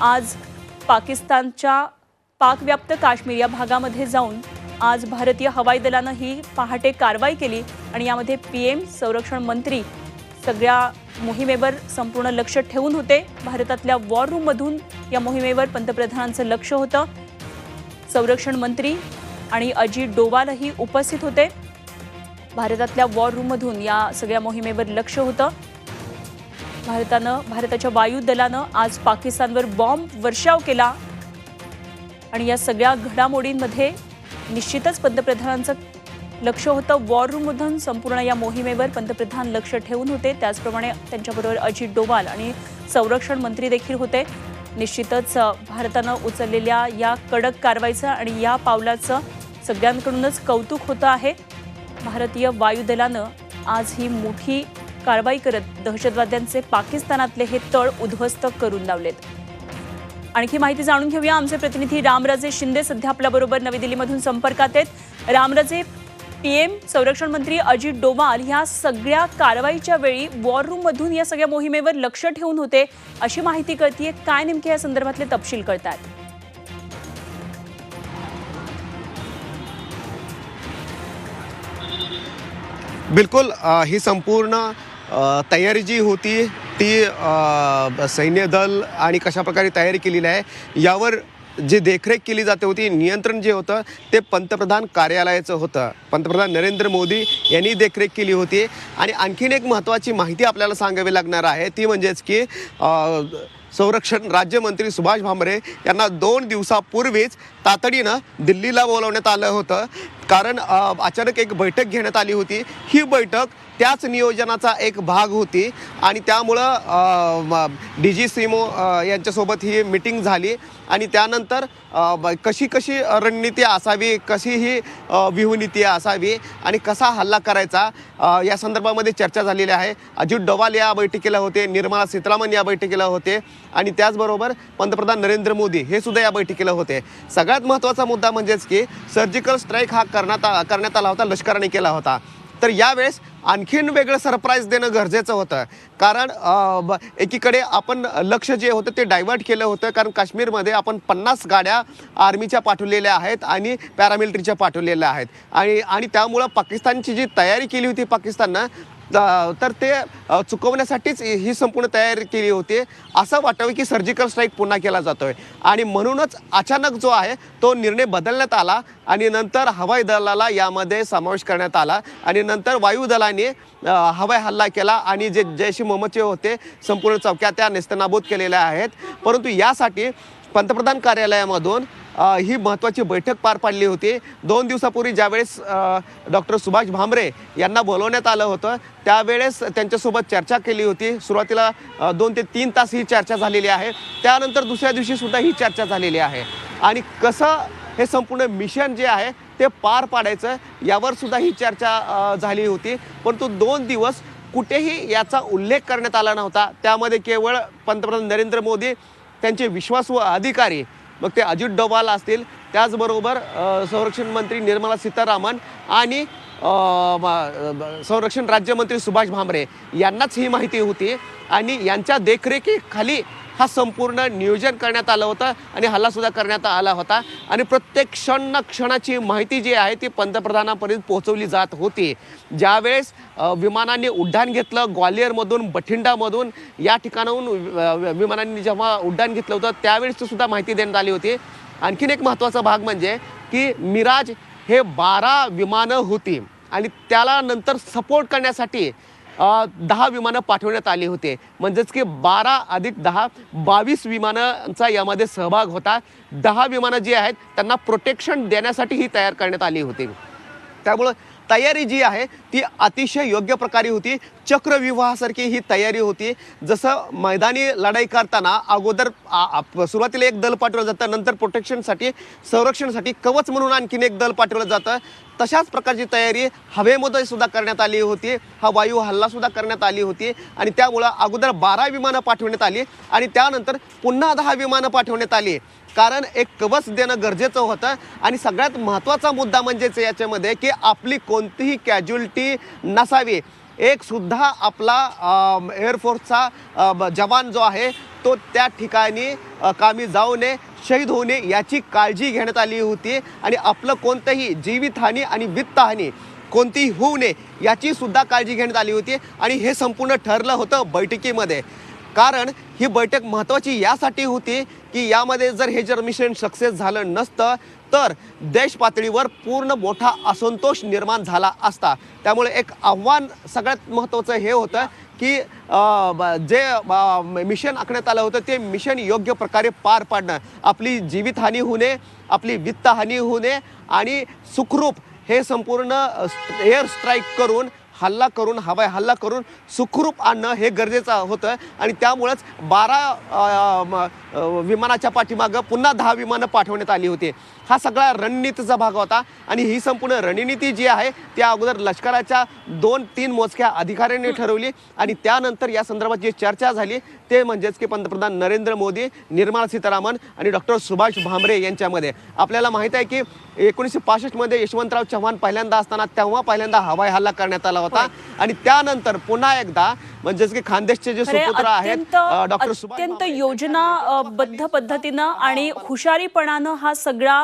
आज पाकिस्तानच्या पाकव्याप्त काश्मीर या भागामध्ये जाऊन आज भारतीय हवाई दलानं ही पहाटे कारवाई केली आणि यामध्ये पी एम संरक्षण मंत्री सगळ्या मोहिमेवर संपूर्ण लक्ष ठेवून होते. भारतातल्या वॉर रूममधून या मोहिमेवर पंतप्रधानांचं लक्ष होतं. संरक्षण मंत्री आणि अजित डोवालही उपस्थित होते. भारतातल्या वॉर रूममधून या सगळ्या मोहिमेवर लक्ष होतं. भारतानं भारताच्या वायुदलानं आज पाकिस्तानवर बॉम्ब वर्षाव केला. आणि या सगळ्या घडामोडींमध्ये निश्चितच पंतप्रधानांचं लक्ष होतं. वॉर रूममधून संपूर्ण या मोहिमेवर पंतप्रधान लक्ष ठेवून होते. त्याचप्रमाणे त्यांच्याबरोबर अजित डोवाल आणि संरक्षण मंत्री देखील होते. निश्चितच भारतानं उचललेल्या या कडक कारवाईचं आणि या पावलाचं सगळ्यांकडूनच कौतुक होतं आहे. भारतीय वायुदलानं आज ही मोठी कारवाई करत दहशतवाद्यांचे पाकिस्तानातले हे तळ उद्ध्वस्त करून लावलेत. आणखी माहिती जाणून घेऊया. आमचे प्रतिनिधी रामराजे शिंदे सध्या आपल्याबरोबर नवी दिल्लीमधून संपर्कात आहेत. रामराजे पीएम संरक्षण मंत्री अजित डोवाल ह्या सगळ्या कारवाईच्या वेळी वॉर रूम मधून या सगळ्या मोहिमेवर लक्ष ठेवून होते अशी माहिती कळतीये. काय नेमके या संदर्भातले तपशील कळतात. बिलकुल अ, ही संपूर्ण तयारी जी होती ती सैन्य दल आणि कशा प्रकारे तयारी केलेली आहे यावर जी देखरेख केली जाते होती नियंत्रण जे होतं ते पंतप्रधान कार्यालयाचं होतं. पंतप्रधान नरेंद्र मोदी यांनी देखरेख केली होती. आणि आणखीन एक महत्त्वाची माहिती आपल्याला सांगावी लागणार आहे ती म्हणजेच की संरक्षण राज्यमंत्री सुभाष भामरे यांना दोन दिवसापूर्वीच तातडीनं दिल्लीला बोलवण्यात आलं होतं. कारण अचानक एक बैठक घेण्यात आली होती. ही बैठक त्याच नियोजनाचा एक भाग होती. आणि त्यामुळं डी जी सिमो यांच्यासोबत ही मिटिंग झाली. आणि त्यानंतर कशी कशी रणनीती असावी कशी ही व्यूहनीती असावी आणि कसा हल्ला करायचा या संदर्भामध्ये चर्चा झालेली आहे. अजित डोवाल या बैठकीला होते निर्मला सीतारामन या बैठकीला होते आणि त्याचबरोबर पंतप्रधान नरेंद्र मोदी हे सुद्धा या बैठकीला होते. सगळ्यात महत्त्वाचा मुद्दा म्हणजेच की सर्जिकल स्ट्राईक हा करण्यात आ- करण्यात आला होता लष्कराने केला होता. तर यावेळेस आणखीन वेगळं सरप्राईज देणं गरजेचं होतं. कारण ब- एकीकडे आपण लक्ष जे होतं ते डायव्हर्ट केलं होतं. कारण काश्मीरमध्ये आपण पन्नास गाड्या आर्मीच्या पाठवलेल्या आहेत आणि पॅरामिलिटरीच्या पाठवलेल्या आहेत. आणि आणि त्यामुळं पाकिस्तानची जी तयारी केली होती पाकिस्ताननं तर ते चुकवण्यासाठीच ही संपूर्ण तयारी केली होती. असं वाटावं की सर्जिकल स्ट्राईक पुन्हा केला जातोय. आणि म्हणूनच अचानक जो आहे तो निर्णय बदलण्यात आला आणि नंतर हवाई दलाला यामध्ये समावेश करण्यात आला आणि नंतर वायुदलाने हवाई हल्ला केला आणि जे जैश मोहम्मदचे होते संपूर्ण चौक्या त्या नेस्तनाबूत केलेल्या आहेत. परंतु यासाठी पंतप्रधान कार्यालयामधून ही महत्त्वाची बैठक पार पाडली होती. दोन दिवसापूर्वी ज्यावेळेस डॉक्टर सुभाष भामरे यांना बोलवण्यात आलं होतं त्यावेळेस त्यांच्यासोबत चर्चा केली होती. सुरुवातीला दोन ते तीन तास ही चर्चा झालेली आहे. त्यानंतर दुसऱ्या दिवशीसुद्धा ही चर्चा झालेली आहे. आणि कसं हे संपूर्ण मिशन जे आहे ते पार पाडायचं यावर सुद्धा ही चर्चा झाली होती. परंतु दोन दिवस कुठेही याचा उल्लेख करण्यात आला नव्हता. त्यामध्ये केवळ पंतप्रधान नरेंद्र मोदी त्यांचे विश्वासू अधिकारी मग ते अजित डोवाल असतील. त्याचबरोबर संरक्षण मंत्री निर्मला सीतारामन आणि संरक्षण राज्यमंत्री सुभाष भामरे यांनाच ही माहिती होती आणि यांच्या देखरेखीखाली हा संपूर्ण नियोजन करण्यात आलं होतं आणि हल्लासुद्धा करण्यात आला होता. आणि प्रत्येक क्षण क्षणाची माहिती जी आहे ती पंतप्रधानापर्यंत पोहोचवली जात होती. ज्यावेळेस विमानाने उड्डाण घेतलं ग्वालियरमधून बठिंडामधून या ठिकाणाहून विमानांनी जेव्हा उड्डाण घेतलं होतं त्यावेळेस सुद्धा माहिती देण्यात आली होती. आणखीन एक महत्त्वाचा भाग म्हणजे की मिराज हे बारा विमानं होती. आणि त्याला नंतर सपोर्ट करण्यासाठी दहा विमानं पाठवण्यात आली होते. म्हणजेच की बारा अधिक दहा बावीस विमानांचा यामध्ये सहभाग होता. दहा विमानं जी आहेत त्यांना प्रोटेक्शन देण्यासाठी ही तयार करण्यात आली होती. त्यामुळं तयारी जी आहे ती अतिशय योग्य प्रकारे होती. चक्रविवाहासारखी ही तयारी होती. जसं मैदानी लढाई करताना अगोदर सुरुवातीला एक दल पाठवलं जातं नंतर प्रोटेक्शनसाठी संरक्षणासाठी कवच म्हणून आणखीन एक दल पाठवलं जातं. तशाच प्रकारची तयारी हवेमध्ये सुद्धा करण्यात आली होती. हा वायू हल्ला सुद्धा करण्यात आली होती. आणि त्यामुळं अगोदर बारा विमानं पाठवण्यात आली. आणि त्यानंतर पुन्हा दहा विमानं पाठवण्यात आली. कारण एक कवच देणं गरजेचं होतं. आणि सगळ्यात महत्त्वाचा मुद्दा म्हणजेच याच्यामध्ये की आपली कोणतीही कॅज्युअल्टी नसावी. एक सुद्धा आपला एअरफोर्सचा जवान जो आहे तो त्या ठिकाणी कामी जाऊ नये शहीद होऊ नये याची काळजी घेण्यात आली होती. आणि आपलं कोणतंही जीवितहानी आणि वित्तहानी कोणतीही होऊ नये याची सुद्धा काळजी घेण्यात आली होती. आणि हे संपूर्ण ठरलं होतं बैठकीमध्ये. कारण ही बैठक महत्त्वाची यासाठी होती की यामध्ये जर हे जर मिशन सक्सेस झालं नसतं तर देश पातळीवर पूर्ण मोठा असंतोष निर्माण झाला असता. त्यामुळे एक आव्हान सगळ्यात महत्त्वाचं हे होतं की ब- जे मिशन आखण्यात आलं होतं ते मिशन योग्य प्रकारे पार पाडणं. आपली जीवितहानी होऊ नये आपली वित्तहानी होऊ नये आणि सुखरूप हे संपूर्ण एअर स्ट्राईक करून हल्ला करून हवाई हल्ला करून सुखरूप आणणं हे गरजेचं होतं. आणि त्यामुळंच बारा म, विमानाच्या पाठीमागं पुन्हा दहा विमानं पाठवण्यात आली होती. हा सगळा रणनीतीचा भाग होता. आणि ही संपूर्ण रणनीती जी आहे त्या अगोदर लष्कराच्या दोन तीन मोजक्या अधिकाऱ्यांनी ठरवली. आणि त्यानंतर या संदर्भात जी चर्चा झाली ते म्हणजेच की पंतप्रधान नरेंद्र मोदी निर्मला सीतारामन आणि डॉक्टर सुभाष भामरे यांच्यामध्ये. आपल्याला माहीत आहे की एकोणीसशे पासष्टमध्ये यशवंतराव चव्हाण पहिल्यांदा असताना तेव्हा पहिल्यांदा हवाई हल्ला करण्यात आला होता. आणि त्यानंतर पुन्हा एकदा म्हणजेच की खानदेशचे जे सुपुत्र आहेत डॉक्टर अत्यंत योजनाबद्ध पद्धतीनं आणि हुशारीपणानं हा सगळा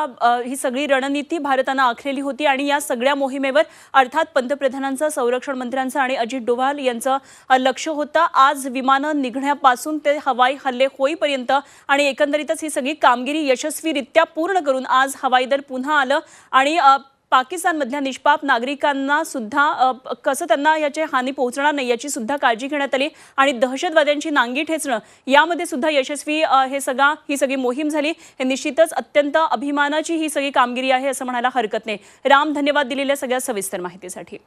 ही सगळी रणनीती भारतानं आखलेली होती आणि या सगळ्या मोहिमेवर अर्थात पंतप्रधानांचं संरक्षण मंत्र्यांचं आणि अजित डोभाल यांचं लक्ष होतं. आज विमानं निघण्यापासून ते हवाई हल्ले होईपर्यंत आणि एकंदरीतच ही सगळी कामगिरी यशस्वीरित्या पूर्ण करून आज हवाई दल पुन्हा आलं. आणि पाकिस्तानमधल्या निष्पाप नागरिकांना सुद्धा कसं त्यांना याची हानी पोहोचणार नाही याची सुद्धा काळजी घेण्यात आली. आणि दहशतवाद्यांची नांगी ठेचणं यामध्ये सुद्धा यशस्वी हे सगळा ही सगळी मोहीम झाली. हे निश्चितच अत्यंत अभिमानाची ही सगळी कामगिरी आहे असं म्हणायला हरकत नाही. राम धन्यवाद दिलेल्या सगळ्या सविस्तर माहितीसाठी.